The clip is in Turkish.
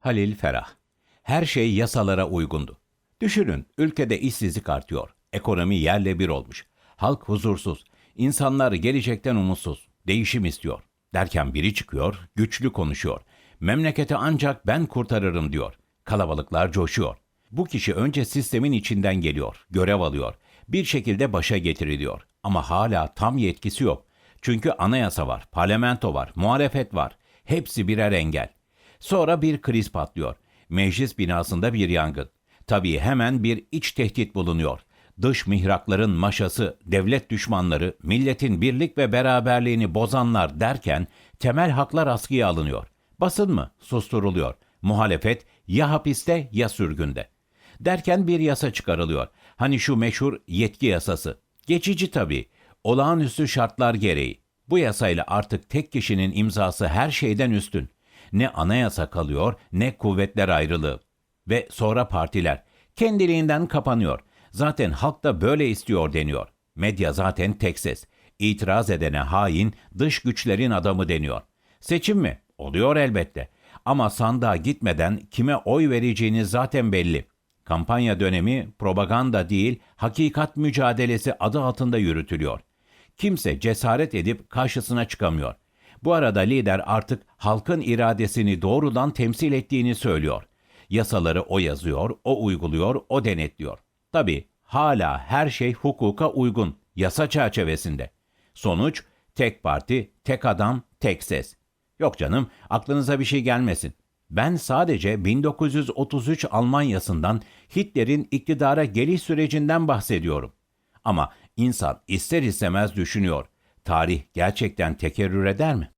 Halil Ferah. Her şey yasalara uygundu. Düşünün, ülkede işsizlik artıyor. Ekonomi yerle bir olmuş. Halk huzursuz. İnsanlar gelecekten umutsuz. Değişim istiyor. Derken biri çıkıyor, güçlü konuşuyor. Memleketi ancak ben kurtarırım diyor. Kalabalıklar coşuyor. Bu kişi önce sistemin içinden geliyor, görev alıyor. Bir şekilde başa getiriliyor. Ama hala tam yetkisi yok. Çünkü anayasa var, parlamento var, muhalefet var. Hepsi birer engel. Sonra bir kriz patlıyor. Meclis binasında bir yangın. Tabii hemen bir iç tehdit bulunuyor. Dış mihrakların maşası, devlet düşmanları, milletin birlik ve beraberliğini bozanlar derken temel haklar askıya alınıyor. Basın mı? Susturuluyor. Muhalefet ya hapiste ya sürgünde. Derken bir yasa çıkarılıyor. Hani şu meşhur yetki yasası. Geçici tabii. Olağanüstü şartlar gereği. Bu yasayla artık tek kişinin imzası her şeyden üstün. Ne anayasa kalıyor ne kuvvetler ayrılığı. Ve sonra partiler kendiliğinden kapanıyor. Zaten halk da böyle istiyor deniyor. Medya zaten tek ses. İtiraz edene hain, dış güçlerin adamı deniyor. Seçim mi? Oluyor elbette. Ama sandığa gitmeden kime oy vereceğiniz zaten belli. Kampanya dönemi propaganda değil, hakikat mücadelesi adı altında yürütülüyor. Kimse cesaret edip karşısına çıkamıyor. Bu arada lider artık halkın iradesini doğrudan temsil ettiğini söylüyor. Yasaları o yazıyor, o uyguluyor, o denetliyor. Tabii hala her şey hukuka uygun, yasa çerçevesinde. Sonuç tek parti, tek adam, tek ses. Yok canım, aklınıza bir şey gelmesin. Ben sadece 1933 Almanya'sından Hitler'in iktidara geliş sürecinden bahsediyorum. Ama insan ister istemez düşünüyor. Tarih gerçekten tekerrür eder mi?